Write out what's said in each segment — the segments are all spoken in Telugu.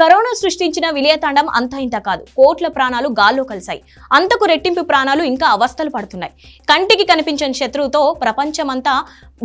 కరోనా సృష్టించిన విలయతాండం అంత ఇంత కాదు. కోట్ల ప్రాణాలు గాల్లో కలిశాయి. అంతకు రెట్టింపు ప్రాణాలు ఇంకా అవస్థలు పడుతున్నాయి. కంటికి కనిపించని శత్రువుతో ప్రపంచమంతా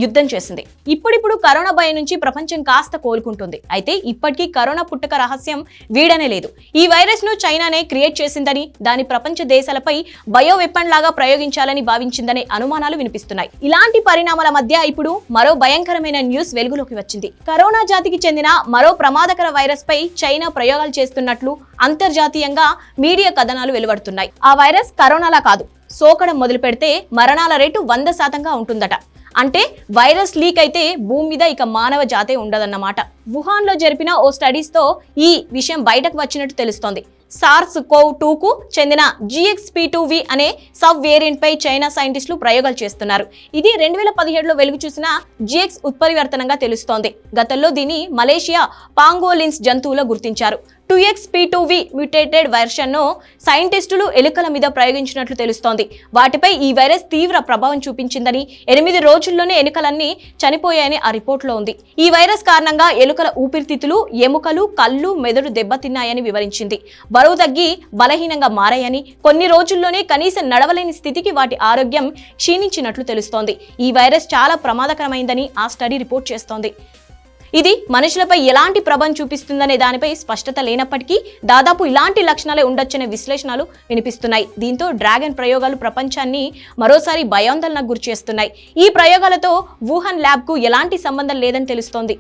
యుద్ధం చేసింది. ఇప్పుడిప్పుడు కరోనా భయం నుంచి ప్రపంచం కాస్త కోలుకుంటుంది. అయితే ఇప్పటికీ కరోనా పుట్టక రహస్యం వీడనే లేదు. ఈ వైరస్ను చైనానే క్రియేట్ చేసిందని దాని ప్రపంచ దేశాలపై బయో వెపన్ లాగా ప్రయోగించాలని భావించిందనే అనుమానాలు వినిపిస్తున్నాయి. ఇలాంటి పరిణామాల మధ్య ఇప్పుడు మరో భయంకరమైన న్యూస్ వెలుగులోకి వచ్చింది. కరోనా జాతికి చెందిన మరో ప్రమాదకర వైరస్ పై చైనా ప్రయోగాలు చేస్తున్నట్లు అంతర్జాతీయంగా మీడియా కథనాలు వెలువడుతున్నాయి. ఆ వైరస్ కరోనాలా కాదు. సోకడం మొదలు పెడితే మరణాల రేటు వంద శాతంగా ఉంటుందట. అంటే వైరస్ లీక్ అయితే భూమి మీద ఇక మానవ జాతే ఉండదన్నమాట. వుహాన్లో జరిపిన ఓ స్టడీస్తో ఈ విషయం బయటకు వచ్చినట్టు తెలుస్తోంది. సార్స్ కోవ్ టూకు చెందిన జిఎక్స్పీ టూ వి అనే సబ్ వేరియంట్ పై చైనా సైంటిస్టులు ప్రయోగాలు చేస్తున్నారు. ఇది రెండు వేల పదిహేడులో వెలుగు చూసిన జిఎక్స్ ఉత్పరివర్తనంగా తెలుస్తోంది. గతంలో దీన్ని మలేషియా పాంగోలిన్స్ జంతువులో గుర్తించారు. Two X P two V mutated వెర్షన్ను సైంటిస్టులు ఎలుకల మీద ప్రయోగించినట్లు తెలుస్తోంది. వాటిపై ఈ వైరస్ తీవ్ర ప్రభావం చూపించిందని ఎనిమిది రోజుల్లోనే ఎలుకలన్నీ చనిపోయాయని ఆ రిపోర్ట్లో ఉంది. ఈ వైరస్ కారణంగా ఎలుకల ఊపిరితిత్తులు ఎముకలు కళ్ళు మెదడు దెబ్బతిన్నాయని వివరించింది. బరువు తగ్గి బలహీనంగా మారాయని కొన్ని రోజుల్లోనే కనీసం నడవలేని స్థితికి వాటి ఆరోగ్యం క్షీణించినట్లు తెలుస్తోంది. ఈ వైరస్ చాలా ప్రమాదకరమైందని ఆ స్టడీ రిపోర్ట్ చేస్తోంది. ఇది మనుషులపై ఎలాంటి ప్రభం చూపిస్తుందనే దానిపై స్పష్టత లేనప్పటికీ దాదాపు ఇలాంటి లక్షణాలే ఉండొచ్చనే విశ్లేషణలు వినిపిస్తున్నాయి. దీంతో డ్రాగన్ ప్రయోగాలు ప్రపంచాన్ని మరోసారి భయాందోళనకు గురి చేస్తున్నాయి ఈ ప్రయోగాలతో వుహాన్ ల్యాబ్కు ఎలాంటి సంబంధం లేదని తెలుస్తోంది.